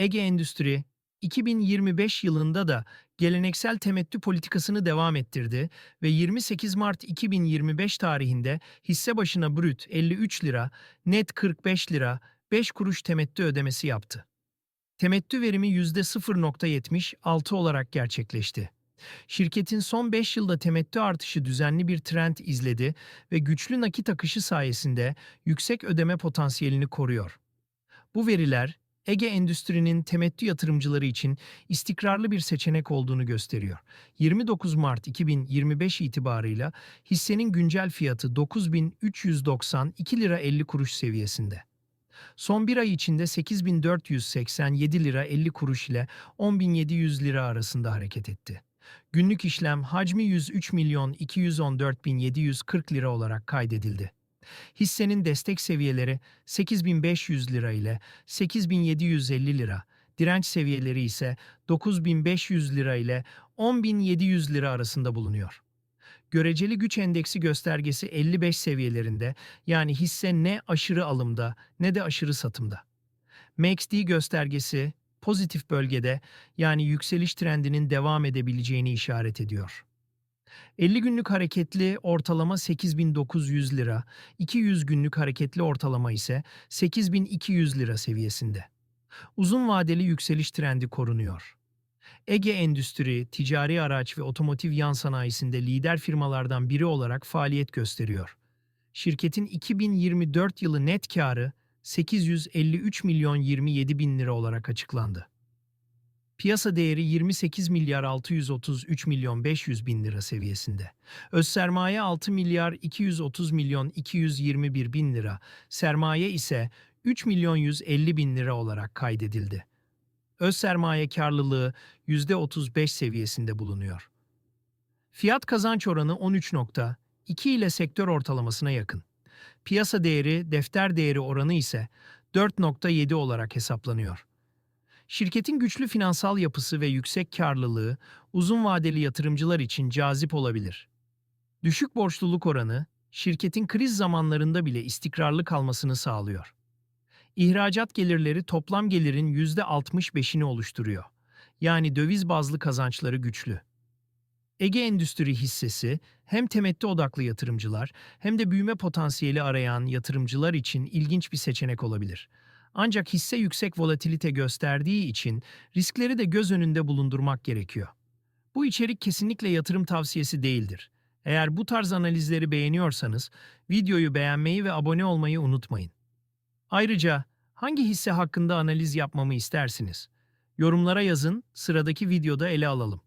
Ege Endüstri 2025 yılında da geleneksel temettü politikasını devam ettirdi ve 28 Mart 2025 tarihinde hisse başına brüt 53 lira, net 45 lira, 5 kuruş temettü ödemesi yaptı. Temettü verimi %0.76 olarak gerçekleşti. Şirketin son 5 yılda temettü artışı düzenli bir trend izledi ve güçlü nakit akışı sayesinde yüksek ödeme potansiyelini koruyor. Bu veriler Ege Endüstri'nin temettü yatırımcıları için istikrarlı bir seçenek olduğunu gösteriyor. 29 Mart 2025 itibarıyla hissenin güncel fiyatı 9392 lira 50 kuruş seviyesinde. Son bir ay içinde 8487 lira 50 kuruş ile 10700 lira arasında hareket etti. Günlük işlem hacmi 103 milyon 214 bin 740 lira olarak kaydedildi. Hissenin destek seviyeleri 8500 lira ile 8750 lira, direnç seviyeleri ise 9500 lira ile 10700 lira arasında bulunuyor. Göreceli güç endeksi göstergesi 55 seviyelerinde yani hisse ne aşırı alımda ne de aşırı satımda. MACD göstergesi pozitif bölgede yani yükseliş trendinin devam edebileceğini işaret ediyor. 50 günlük hareketli ortalama 8900 lira, 200 günlük hareketli ortalama ise 8200 lira seviyesinde. Uzun vadeli yükseliş trendi korunuyor. Ege Endüstri, ticari araç ve otomotiv yan sanayisinde lider firmalardan biri olarak faaliyet gösteriyor. Şirketin 2024 yılı net karı 853 milyon 27 bin lira olarak açıklandı. Piyasa değeri 28 milyar 633 milyon 500 bin lira seviyesinde. Öz sermaye 6 milyar 230 milyon 221 bin lira, sermaye ise 3 milyon 150 bin lira olarak kaydedildi. Öz sermaye karlılığı %35 seviyesinde bulunuyor. Fiyat kazanç oranı 13.2 ile sektör ortalamasına yakın. Piyasa değeri, defter değeri oranı ise 4.7 olarak hesaplanıyor. Şirketin güçlü finansal yapısı ve yüksek karlılığı uzun vadeli yatırımcılar için cazip olabilir. Düşük borçluluk oranı, şirketin kriz zamanlarında bile istikrarlı kalmasını sağlıyor. İhracat gelirleri toplam gelirin %65'ini oluşturuyor. Yani döviz bazlı kazançları güçlü. Ege Endüstri hissesi hem temettü odaklı yatırımcılar hem de büyüme potansiyeli arayan yatırımcılar için ilginç bir seçenek olabilir. Ancak hisse yüksek volatilite gösterdiği için riskleri de göz önünde bulundurmak gerekiyor. Bu içerik kesinlikle yatırım tavsiyesi değildir. Eğer bu tarz analizleri beğeniyorsanız videoyu beğenmeyi ve abone olmayı unutmayın. Ayrıca hangi hisse hakkında analiz yapmamı istersiniz? Yorumlara yazın, sıradaki videoda ele alalım.